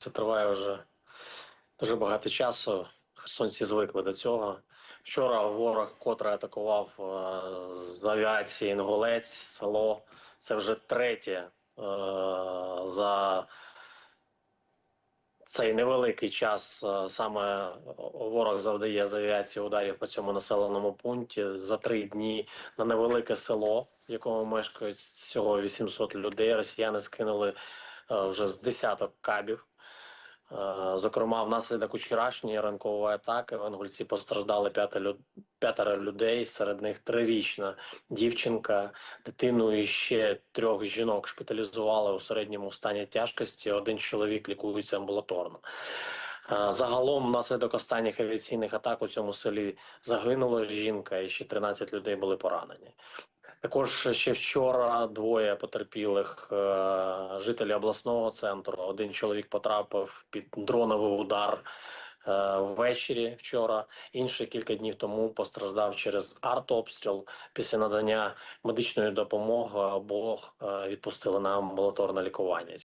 Це триває вже дуже багато часу. Херсонці звикли до цього. Вчора ворог, котрий атакував е, з авіації Інгулець, село. Це вже третє е, за цей невеликий час. е, Саме ворог завдає з авіації ударів по цьому населеному пункті за три дні на невелике село, в якому мешкають всього 800 людей. Росіяни скинули е, вже з десяток кабів. Е, Зокрема, внаслідок вчорашньої ранкової атаки в Інгульці постраждали п'ятеро людей, серед них трирічна дівчинка, дитину і ще трьох жінок шпиталізували у середньому стані тяжкості. Один чоловік лікується амбулаторно. Е, Загалом, внаслідок останніх авіаційних атак у цьому селі загинула жінка, і ще 13 людей були поранені. Також ще вчора двоє потерпілих е, жителі обласного центру. Один чоловік потрапив під дроновий удар е, ввечері вчора. Інший кілька днів тому постраждав через артобстріл. Після надання медичної допомоги обох е, відпустили на амбулаторне лікування.